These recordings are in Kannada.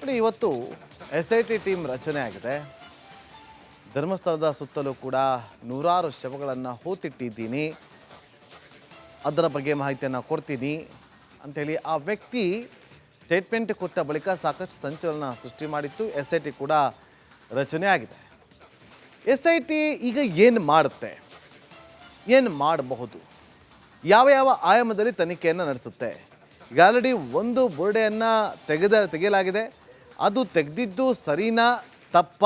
ನೋಡಿ, ಇವತ್ತು ಎಸ್ ಐ ಟಿ ಟೀಮ್ ರಚನೆ ಆಗಿದೆ. ಧರ್ಮಸ್ಥಳದ ಸುತ್ತಲೂ ಕೂಡ ನೂರಾರು ಶವಗಳನ್ನು ಹೂತಿಟ್ಟಿದ್ದೀನಿ. ಅದರ ಬಗ್ಗೆ ಮಾಹಿತಿಯನ್ನು ಕೊಡ್ತೀನಿ ಅಂಥೇಳಿ ಆ ವ್ಯಕ್ತಿ ಸ್ಟೇಟ್ಮೆಂಟ್ ಕೊಟ್ಟ ಬಳಿಕ ಸಾಕಷ್ಟು ಸಂಚಲನ ಸೃಷ್ಟಿ ಮಾಡಿತ್ತು. ಎಸ್ ಐ ಟಿ ಕೂಡ ರಚನೆ ಆಗಿದೆ. ಎಸ್ ಐ ಟಿ ಈಗ ಏನು ಮಾಡುತ್ತೆ? ಏನು ಮಾಡಬಹುದು? ಯಾವ ಯಾವ ಆಯಾಮದಲ್ಲಿ ತನಿಖೆಯನ್ನು ನಡೆಸುತ್ತೆ? ಈಗ ಆಲ್ರೆಡಿ ಒಂದು ಬುರುಡೆಯನ್ನು ತೆಗೆದ ತೆಗೆಯಲಾಗಿದೆ. ಅದು ತೆಗೆದಿದ್ದು ಸರಿನಾ, ತಪ್ಪ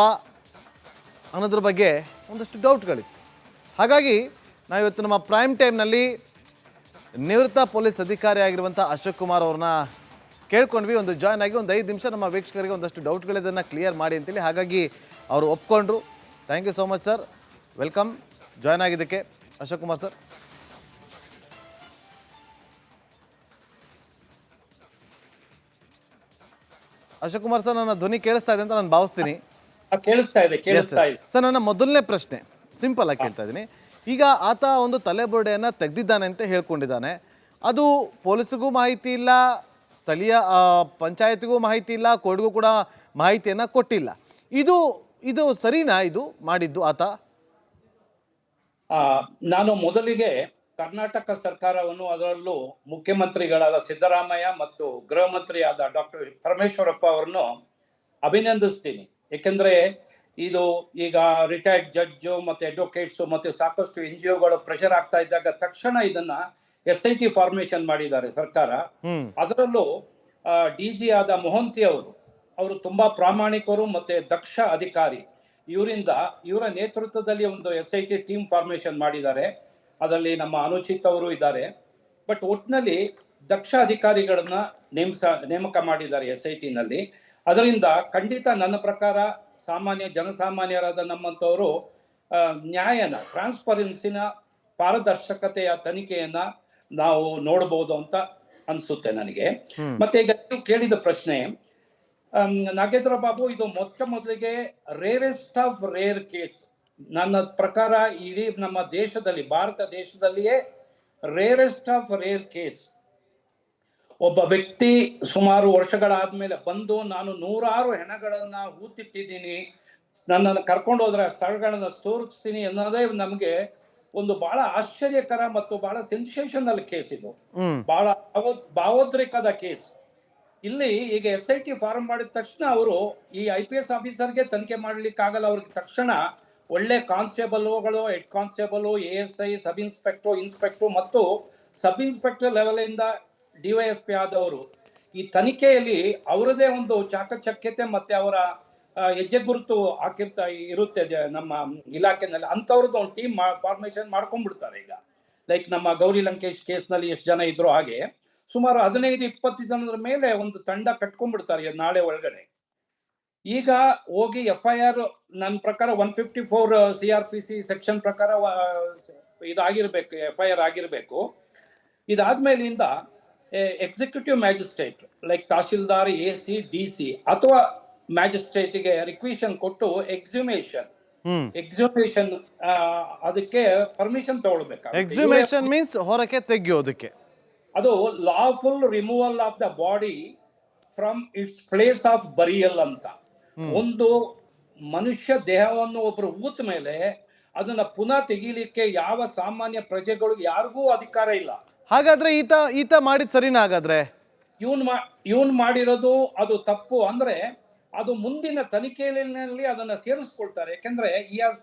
ಅನ್ನೋದ್ರ ಬಗ್ಗೆ ಒಂದಷ್ಟು ಡೌಟ್ಗಳಿತ್ತು. ಹಾಗಾಗಿ ನಾವಿವತ್ತು ನಮ್ಮ ಪ್ರೈಮ್ ಟೈಮ್ನಲ್ಲಿ ನಿವೃತ್ತ ಪೊಲೀಸ್ ಅಧಿಕಾರಿ ಆಗಿರುವಂಥ ಅಶೋಕ್ ಕುಮಾರ್ ಅವ್ರನ್ನ ಕೇಳ್ಕೊಂಡ್ವಿ. ಒಂದು ಜಾಯ್ನ್ ಆಗಿ ಒಂದು ಐದು ನಿಮಿಷ ನಮ್ಮ ವೀಕ್ಷಕರಿಗೆ ಒಂದಷ್ಟು ಡೌಟ್ಗಳಿದ್ದನ್ನು ಕ್ಲಿಯರ್ ಮಾಡಿ ಅಂತೇಳಿ ಹಾಗಾಗಿ ಅವರು ಒಪ್ಕೊಂಡ್ರು. Thank you so much sir welcome join ಆಗಿದ್ದಕ್ಕೆ. ಅಶೋಕ್ ಕುಮಾರ್ ಸರ್ ಅಶೋಕ್ ಕುಮಾರ್ ಸರ್ ನನ್ನ ಧ್ವನಿ ಕೇಳಿಸ್ತಾ ಇದೆ ಅಂತ ನಾನು ಭಾವಿಸ್ತೀನಿ. ಕೇಳಿಸ್ತಾ ಇದೆ ಕೇಳಿಸ್ತಾ ಇದೆ. ಸರ್ ನನ್ನ ಮೊದಲನೇ ಪ್ರಶ್ನೆ ಸಿಂಪಲ್ ಆಗಿ ಕೇಳ್ತಾ ಇದ್ದೀನಿ. ಈಗ ಆತ ಒಂದು ತಲೆಬುರುಡೆಯನ್ನು ತೆಗೆದಿದ್ದಾನೆ ಅಂತ ಹೇಳ್ಕೊಂಡಿದ್ದಾನೆ. ಅದು ಪೊಲೀಸ್ಗೂ ಮಾಹಿತಿ ಇಲ್ಲ ಸ್ಥಳೀಯ ಪಂಚಾಯತ್ಗೂ ಮಾಹಿತಿ ಇಲ್ಲ ಕೋರ್ಟ್ಗೂ ಕೂಡ ಮಾಹಿತಿಯನ್ನು ಕೊಟ್ಟಿಲ್ಲ. ಇದು ಇದು ಸರಿನಾ ಇದು ಮಾಡಿದ್ದು ಆತ? ನಾನು ಮೊದಲಿಗೆ ಕರ್ನಾಟಕ ಸರ್ಕಾರವನ್ನು ಅದರಲ್ಲೂ ಮುಖ್ಯಮಂತ್ರಿಗಳಾದ ಸಿದ್ದರಾಮಯ್ಯ ಮತ್ತು ಗೃಹ ಮಂತ್ರಿಯಾದ ಡಾಕ್ಟರ್ ಪರಮೇಶ್ವರಪ್ಪ ಅವರನ್ನು ಅಭಿನಂದಿಸ್ತೀನಿ. ಏಕೆಂದ್ರೆ ಇದು ಈಗ ರಿಟೈರ್ಡ್ ಜಡ್ಜು ಮತ್ತೆ ಅಡ್ವೊಕೇಟ್ಸ್ ಮತ್ತೆ ಸಾಕಷ್ಟು ಎನ್ ಜಿ ಒಗಳು ಪ್ರೆಷರ್ ಆಗ್ತಾ ಇದ್ದಾಗ ತಕ್ಷಣ ಇದನ್ನ ಎಸ್ ಐ ಟಿ ಫಾರ್ಮೇಶನ್ ಮಾಡಿದ್ದಾರೆ ಸರ್ಕಾರ. ಅದರಲ್ಲೂ ಡಿ ಜಿ ಆದ ಮೊಹಂತಿ ಅವರು ಅವರು ತುಂಬಾ ಪ್ರಾಮಾಣಿಕರು ಮತ್ತೆ ದಕ್ಷ ಅಧಿಕಾರಿ. ಇವರಿಂದ ಇವರ ನೇತೃತ್ವದಲ್ಲಿ ಒಂದು S I T team formation ಮಾಡಿದ್ದಾರೆ. ಅದರಲ್ಲಿ ನಮ್ಮ ಅನುಚಿತ್ ಅವರು ಇದ್ದಾರೆ. ಬಟ್ ಒಟ್ನಲ್ಲಿ ದಕ್ಷ ಅಧಿಕಾರಿಗಳನ್ನ ನೇಮಸ ನೇಮಕ ಮಾಡಿದ್ದಾರೆ ಎಸ್ ಐ ಟಿನಲ್ಲಿ ಅದರಿಂದ ಖಂಡಿತ ನನ್ನ ಪ್ರಕಾರ ಸಾಮಾನ್ಯ ಜನಸಾಮಾನ್ಯರಾದ ನಮ್ಮಂಥವರು ನ್ಯಾಯನ ಟ್ರಾನ್ಸ್ಪರೆನ್ಸಿನ ಪಾರದರ್ಶಕತೆಯ ತನಿಖೆಯನ್ನ ನಾವು ನೋಡಬಹುದು ಅಂತ ಅನ್ಸುತ್ತೆ ನನಗೆ. ಮತ್ತೆ ಈಗ ನೀವು ಕೇಳಿದ ಪ್ರಶ್ನೆ ನಾಗೇಂದ್ರ ಬಾಬು ಇದು ಮೊಟ್ಟ ಮೊದಲಿಗೆ ರೇರೆಸ್ಟ್ ಆಫ್ ರೇರ್ ಕೇಸ್ ನನ್ನ ಪ್ರಕಾರ ಇಡೀ ನಮ್ಮ ದೇಶದಲ್ಲಿ ಭಾರತ ದೇಶದಲ್ಲಿಯೇ ರೇರೆಸ್ಟ್ ಆಫ್ ರೇರ್ ಕೇಸ್ ಒಬ್ಬ ವ್ಯಕ್ತಿ ಸುಮಾರು ವರ್ಷಗಳಾದ್ಮೇಲೆ ಬಂದು ನಾನು ನೂರಾರು ಹೆಣಗಳನ್ನು ಹೂತಿಟ್ಟಿದ್ದೀನಿ ನನ್ನನ್ನು ಕರ್ಕೊಂಡು ಹೋದ್ರೆ ಆ ಸ್ಥಳಗಳನ್ನು ತೋರಿಸ್ತೀನಿ ಅನ್ನೋದೇ ನಮಗೆ ಒಂದು ಬಹಳ ಆಶ್ಚರ್ಯಕರ ಮತ್ತು ಬಹಳ ಸೆನ್ಸೇಷನಲ್ ಕೇಸ್ ಇದು. ಬಹಳ ಭಾವೋದ್ರಿಕದ ಭಾವೋದ್ರೇಕದ ಕೇಸ್ ಇಲ್ಲಿ ಈಗ ಎಸ್ ಐ ಟಿ ಫಾರ್ಮ್ ಮಾಡಿದ ತಕ್ಷಣ ಅವರು ಈ ಐ ಪಿ ಎಸ್ ಆಫೀಸರ್ಗೆ ತನಿಖೆ ಮಾಡ್ಲಿಕ್ಕೆ ಆಗಲ್ಲ ಅವ್ರಿಗೆ ತಕ್ಷಣ ಒಳ್ಳೆ ಕಾನ್ಸ್ಟೇಬಲ್ಗಳು, head constable A S I, sub inspector inspector ಮತ್ತು ಸಬ್ ಇನ್ಸ್ಪೆಕ್ಟರ್ ಲೆವೆಲ್ ಇಂದ ಡಿವೈಎಸ್ಪಿ ಆದವರು. ಈ ತನಿಖೆಯಲ್ಲಿ ಅವರದೇ ಒಂದು ಚಾಕಚಕ್ಯತೆ ಮತ್ತೆ ಅವರ ಹೆಜ್ಜೆ ಗುರುತು ಹಾಕಿರ್ತಾ, ಇರುತ್ತೆ ನಮ್ಮ ಇಲಾಖೆನಲ್ಲಿ. ಅಂಥವ್ರದ್ದು ಒಂದು ಟೀಮ್ ಫಾರ್ಮೇಶನ್ ಮಾಡ್ಕೊಂಡ್ಬಿಡ್ತಾರೆ ಈಗ. ಲೈಕ್ ನಮ್ಮ ಗೌರಿ ಲಂಕೇಶ್ ಕೇಸ್ನಲ್ಲಿ ಎಷ್ಟು ಜನ ಇದ್ರು ಹಾಗೆ. ಸುಮಾರು ಹದಿನೈದು, ಇಪ್ಪತ್ತು ಜನರ ಮೇಲೆ ಒಂದು ತಂಡ ಕಟ್ಕೊಂಡ್ಬಿಡ್ತಾರೆ ನಾಳೆ ಒಳಗಡೆ. ಈಗ ಹೋಗಿ ಎಫ್ ಐ ಆರ್ ನನ್ನ ಪ್ರಕಾರ one fifty four C R P C section ಪ್ರಕಾರ ಇದಾಗಿರ್ಬೇಕು ಎಫ್ ಐ ಆರ್ ಆಗಿರ್ಬೇಕು. ಇದಾದ್ಮೇಲಿಂದ executive magistrate like tahsildar A C D C ಅಥವಾ ಮ್ಯಾಜಿಸ್ಟ್ರೇಟ್ಗೆ ರಿಕ್ವಿಷನ್ ಕೊಟ್ಟು ಎಕ್ಸಿಮೇಷನ್ ಎಕ್ಸಿಮೇಷನ್ ಅದಕ್ಕೆ ಪರ್ಮಿಷನ್ ತಗೊಳ್ಬೇಕು ಎಕ್ಸಿಮೇಷನ್ ಮೀನ್ಸ್ ಹೊರಕ್ಕೆ ತೆಗೆಯೋದಕ್ಕೆ ಅದು lawful removal of the body from its place of burial ಅಂತ. ಒಂದು ಮನುಷ್ಯ ದೇಹವನ್ನು ಒಬ್ರು ಊತ ಮೇಲೆ ಅದನ್ನ ಪುನಃ ತೆಗೀಲಿಕ್ಕೆ ಯಾವ ಸಾಮಾನ್ಯ ಪ್ರಜೆಗಳು ಯಾರಿಗೂ ಅಧಿಕಾರ ಇಲ್ಲ. ಹಾಗಾದ್ರೆ ಈತ ಈತ ಮಾಡಿದ ಸರಿನಾ ಹಾಗಾದ್ರೆ? ಇವನ್ ಮಾ ಇವನ್ ಮಾಡಿರೋದು ಅದು ತಪ್ಪು ಅಂದ್ರೆ ಅದು ಮುಂದಿನ ತನಿಖೆಯಲ್ಲಿ ಅದನ್ನ ಸೇರಿಸ್ಕೊಳ್ತಾರೆ. ಯಾಕಂದ್ರೆ ಈ has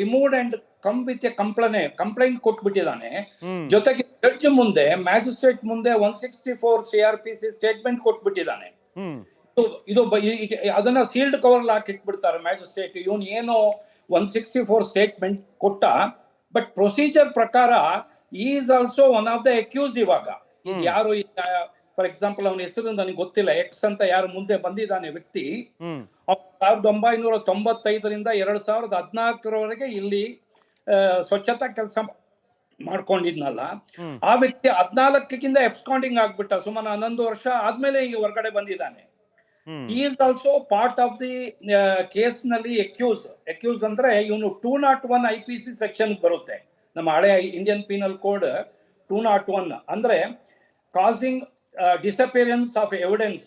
removed and come with a ಕಂಪ್ಲೇನೆ complaint ಕೊಟ್ಬಿಟ್ಟಿದ್ದಾನೆ. ಜೊತೆಗೆ ಜಡ್ಜ್ ಮುಂದೆ ಮ್ಯಾಜಿಸ್ಟ್ರೇಟ್ ಮುಂದೆ one sixty four C R P C statement ಕೊಟ್ಬಿಟ್ಟಿದ್ದಾನೆ ಇದು ಈ- ಈ- ಅದನ್ನ ಸೀಲ್ಡ್ ಕವರ್ ಹಾಕಿಟ್ಬಿಡ್ತಾರೆ ಮ್ಯಾಜಿಸ್ಟ್ರೇಟ್ ಇವನ್ ಏನೋ ಒನ್ ಸಿಕ್ಸ್ಟಿ ಫೋರ್ ಸ್ಟೇಟ್ಮೆಂಟ್ ಕೊಟ್ಟ ಬಟ್ ಪ್ರೊಸೀಜರ್ ಪ್ರಕಾರ is also one of the accused ಇವಾಗ. ಯಾರು ಫಾರ್ ಎಕ್ಸಾಂಪಲ್ ಅವನ ಹೆಸರು ನನಗೆ ಗೊತ್ತಿಲ್ಲ ಎಕ್ಸ್ ಅಂತ ಯಾರು ಮುಂದೆ ಬಂದಿದ್ದಾನೆ ವ್ಯಕ್ತಿ ಸಾವಿರದ ಒಂಬೈನೂರ ತೊಂಬತ್ತೈದರಿಂದ ಎರಡ್ ಸಾವಿರದ ಹದಿನಾಲ್ಕರವರೆಗೆ ಇಲ್ಲಿ ಸ್ವಚ್ಛತಾ ಕೆಲಸ ಮಾಡ್ಕೊಂಡಿದ್ನಲ್ಲ. ಆ ವ್ಯಕ್ತಿ ಹದಿನಾಲ್ಕಕ್ಕಿಂತ ಎಬ್ಸ್ಕಾಂಡಿಂಗ್ ಆಗ್ಬಿಟ್ಟ ಸುಮಾರು ಹನ್ನೊಂದು ವರ್ಷ ಆದ್ಮೇಲೆ ಈಗ ಹೊರಗಡೆ ಬಂದಿದ್ದಾನೆ. ಹ್ಮ್ ಈ is also part of the ಕೇಸ್ನಲ್ಲಿ ಅಕ್ಯೂಸ್ ಅಕ್ಯೂಸ್ ಅಂದ್ರೆ ಇವನು two not one I P C section ಬರುತ್ತೆ. ನಮ್ಮ ಹಳೆ Indian penal code two not one ಅಂದ್ರೆ ಕಾಸಿಂಗ್ ಡಿಸಪಿಯರೆನ್ಸ್ ಆಫ್ ಎವಿಡೆನ್ಸ್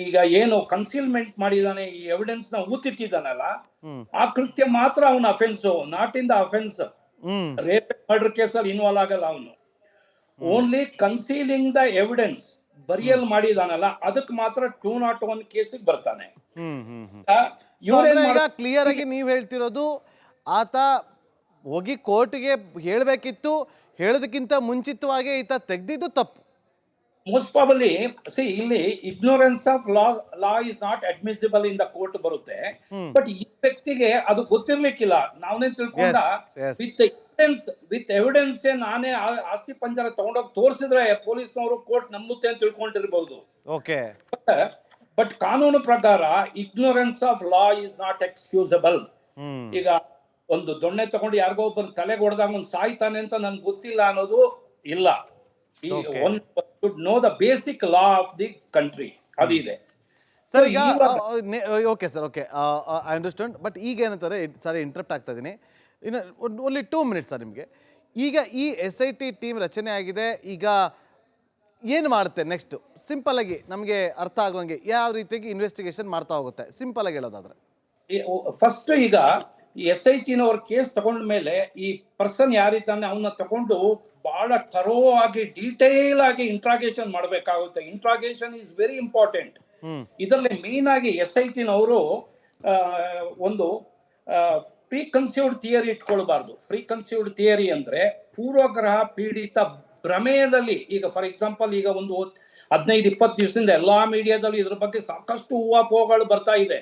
ಈಗ ಏನು ಕನ್ಸೀಲ್ಮೆಂಟ್ ಮಾಡಿದಾನೆ ಈ ಎವಿಡೆನ್ಸ್ನ ಊತಿಟ್ಟಿದ್ದಾನಲ್ಲ ಆ ಕೃತ್ಯ ಮಾತ್ರ ಅವನ offence not in the offence rape murder ಕೇಸಲ್ಲಿ ಇನ್ವಾಲ್ವ್ ಆಗಲ್ಲ ಅವನು. Only concealing the evidence burial ಮಾಡಿದಾನಲ್ಲ ಅದಕ್ಕೆ ಮಾತ್ರ ಟೂ ನಾಟ್ ಒನ್ ಕೇಸಿಗೆ ಬರ್ತಾನೆ. ಈಗ ಕ್ಲಿಯರ್ ಆಗಿ ನೀವು ಹೇಳ್ತಿರೋದು ಆತ ಹೋಗಿ ಕೋರ್ಟ್ಗೆ ಹೇಳಬೇಕಿತ್ತು ಹೇಳೋದಕ್ಕಿಂತ ಮುಂಚಿತವಾಗಿ ಈತ ತೆಗ್ದಿದ್ದು ತಪ್ಪು. ಮೋಸ್ಟ್ ಪ್ರಾಬಲಿ ಸಿ ಇಲ್ಲಿ ignorance of law law is not admissible in the court ಬರುತ್ತೆ. ಬಟ್ ಈ ವ್ಯಕ್ತಿಗೆ ಅದು ಗೊತ್ತಿರ್ಲಿಕ್ಕಿಲ್ಲ. ನಾವೇನ್ ತಿಳ್ಕೊಂಡ. ವಿತ್ ಎವಿಡೆನ್ಸ್ ವಿತ್ ಎವಿಡೆನ್ಸ್ ನಾನೇ ಆಸ್ತಿ ಪಂಜರ ತಗೊಂಡೋಗಿ ತೋರಿಸಿದ್ರೆ ಪೊಲೀಸ್ನವರು ಕೋರ್ಟ್ ನಂಬುತ್ತೆ ಅಂತ ತಿಳ್ಕೊಂಡಿರ್ಬಹುದು ಓಕೆ ಬಟ್ ಕಾನೂನು ಪ್ರಕಾರ ignorance of law is not excusable ಈಗ ಒಂದು ದೊಣ್ಣೆ ತಗೊಂಡು ಯಾರಿಗೋ ಒಬ್ಬನ ತಲೆಗೆ ಹೊಡೆದಾಗ ಒಂದು ಸಾಯ್ತಾನೆ ಅಂತ ನನ್ಗೆ ಗೊತ್ತಿಲ್ಲ ಅನ್ನೋದು ಇಲ್ಲ. One should know the basic law of the country ಅದಿದೆ ಸರ್ So, ಈಗ okay sir okay I understand but ಈಗ ಏನಂತಾರೆ ಸಾರಿ ಇಂಟ್ರಪ್ಟ್ ಆಗ್ತಾ ಇದ್ದೀನಿ ಇನ್ನು ಓನ್ಲಿ ಟೂ ಮಿನಿಟ್ಸ್ ಸರ್ ನಿಮಗೆ. ಈಗ ಈ ಎಸ್ ಐ ಟಿ ಟೀಮ್ ರಚನೆ ಆಗಿದೆ. ಈಗ ಏನು ಮಾಡುತ್ತೆ ನೆಕ್ಸ್ಟ್ ಸಿಂಪಲ್ ಆಗಿ ನಮಗೆ ಅರ್ಥ ಆಗೋಂಗೆ ಯಾವ ರೀತಿಯಾಗಿ ಇನ್ವೆಸ್ಟಿಗೇಷನ್ ಮಾಡ್ತಾ ಹೋಗುತ್ತೆ? ಸಿಂಪಲ್ ಆಗಿ ಹೇಳೋದಾದ್ರೆ. ಫಸ್ಟ್ ಈಗ ಎಸ್ ಐ ಟಿನವ್ರ ಕೇಸ್ ತಗೊಂಡ ಮೇಲೆ ಈ ಪರ್ಸನ್ ಯಾರಿದ್ದಾನೆ ಅವನ್ನ ತಗೊಂಡು ಬಹಳ ಥರೋ ಆಗಿ ಡೀಟೇಲ್ ಆಗಿ ಇಂಟ್ರಾಗೇಷನ್ ಮಾಡಬೇಕಾಗುತ್ತೆ. ಇಂಟ್ರಾಗೇಷನ್ ಇಸ್ ವೆರಿ ಇಂಪಾರ್ಟೆಂಟ್ ಇದರಲ್ಲಿ ಮೇನ್ ಆಗಿ ಎಸ್ ಐ ಟಿನವರು ಒಂದು ಪ್ರೀ ಕನ್ಸೀವ್ಡ್ ಥಿಯರಿ ಇಟ್ಕೊಳ್ಬಾರ್ದು. ಪ್ರೀ ಕನ್ಸೀವ್ಡ್ ಥಿಯರಿ ಅಂದ್ರೆ ಪೂರ್ವಗ್ರಹ ಪೀಡಿತ ಭ್ರಮೆಯಲ್ಲಿ ಈಗ ಫಾರ್ ಎಕ್ಸಾಂಪಲ್ ಈಗ ಒಂದು ಹದಿನೈದು ಇಪ್ಪತ್ತು ದಿವಸದಿಂದ ಎಲ್ಲಾ ಮೀಡಿಯಾದಲ್ಲಿ ಇದ್ರ ಬಗ್ಗೆ ಸಾಕಷ್ಟು ಹೂವಾಪೋಗಳು ಬರ್ತಾ ಇದೆ.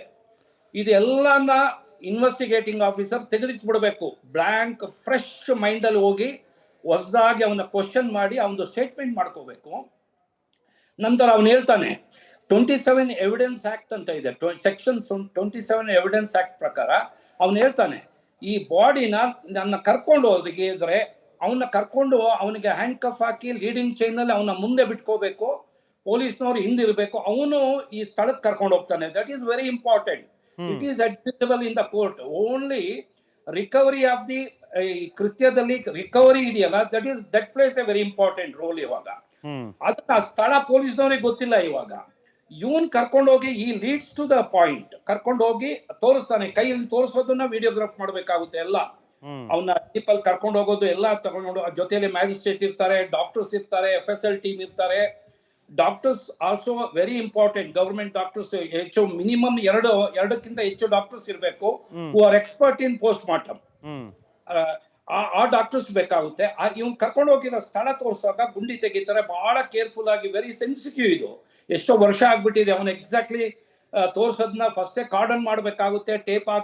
ಇದೆಲ್ಲನ ಇನ್ವೆಸ್ಟಿಗೇಟಿಂಗ್ ಆಫೀಸರ್ ತೆಗೆದಿಟ್ಬಿಡ್ಬೇಕು. ಬ್ಲಾಂಕ್ ಫ್ರೆಶ್ ಮೈಂಡ್ ಅಲ್ಲಿ ಹೋಗಿ ಹೊಸದಾಗಿ ಅವನ ಕ್ವಶನ್ ಮಾಡಿ ಅವನು ಸ್ಟೇಟ್ಮೆಂಟ್ ಮಾಡ್ಕೋಬೇಕು. ನಂತರ ಅವನು ಹೇಳ್ತಾನೆ ಟ್ವೆಂಟಿ ಸೆವೆನ್ ಎವಿಡೆನ್ಸ್ ಆಕ್ಟ್ ಅಂತ ಇದೆ. Section twenty seven evidence act ಪ್ರಕಾರ ಅವನು ಹೇಳ್ತಾನೆ, ಈ ಬಾಡಿನ ನನ್ನ ಕರ್ಕೊಂಡು ಹೋದ್ರೆ ಅವನ್ನ ಕರ್ಕೊಂಡು ಅವನಿಗೆ ಹ್ಯಾಂಡ್ ಕಫ್ ಹಾಕಿ ಲೀಡಿಂಗ್ ಚೈನ್ ಅಲ್ಲಿ ಅವನ ಮುಂದೆ ಬಿಟ್ಕೋಬೇಕು. ಪೊಲೀಸ್ನವ್ರು ಹಿಂದಿರ್ಬೇಕು. ಅವನು ಈ ಸ್ಥಳಕ್ಕೆ ಕರ್ಕೊಂಡು ಹೋಗ್ತಾನೆ. That is very important it is admissible in the court only recovery of the ಕೃತ್ಯದಲ್ಲಿ ರಿಕವರಿ ಇದೆಯಲ್ಲ? That is that plays a very important role ಇವಾಗ. ಅದನ್ನ ಸ್ಥಳ ಪೊಲೀಸ್ನವ್ರಿಗೆ ಗೊತ್ತಿಲ್ಲ ಇವಾಗ. ಇವನ್ ಕರ್ಕೊಂಡೋಗಿ ಈ ಲೀಡ್ಸ್ ಟು ದ ಪಾಯಿಂಟ್ ಕರ್ಕೊಂಡೋಗಿ ತೋರಿಸ್ತಾನೆ. ಕೈಯಲ್ಲಿ ತೋರಿಸೋದನ್ನ ವಿಡಿಯೋಗ್ರಾಫ್ ಮಾಡ್ಬೇಕಾಗುತ್ತೆ ಎಲ್ಲ. ಅವನ ಜೀಪಲ್ಲಿ ಕರ್ಕೊಂಡು ಹೋಗೋದು ಎಲ್ಲ ತಗೊಂಡು ಜೊತೆಯಲ್ಲಿ ಮ್ಯಾಜಿಸ್ಟ್ರೇಟ್ ಇರ್ತಾರೆ ಡಾಕ್ಟರ್ಸ್ ಇರ್ತಾರೆ ಎಫ್ ಎಸ್ ಎಲ್ ಟೀಮ್ ಇರ್ತಾರೆ. Doctors also very important government doctors ಹೆಚ್ಚು ಮಿನಿಮಮ್ ಎರಡು ಎರಡಕ್ಕಿಂತ ಹೆಚ್ಚು ಡಾಕ್ಟರ್ಸ್ ಇರಬೇಕು who are expert in post mortem ಆ- ಆ ಡಾಕ್ಟರ್ಸ್ ಬೇಕಾಗುತ್ತೆ. ಇವ್ನ್ ಕರ್ಕೊಂಡು ಹೋಗಿರೋ ಸ್ಥಳ ತೋರಿಸುವಾಗ ಗುಂಡಿ ತೆಗಿತಾರೆ. ಬಹಳ ಕೇರ್ಫುಲ್ ಆಗಿ ವೆರಿ ಸೆನ್ಸಿಟಿವ್ ಇದು. ಎಷ್ಟೋ ವರ್ಷ ಆಗ್ಬಿಟ್ಟಿದೆ ಅವನು ಎಕ್ಸಾಕ್ಟ್ಲಿ ತೋರ್ಸೋದನ್ನ ಫಸ್ಟೇ ಕಾರ್ಡನ್ ಮಾಡಬೇಕಾಗುತ್ತೆ ಟೇಪ್ ಹಾಕಿ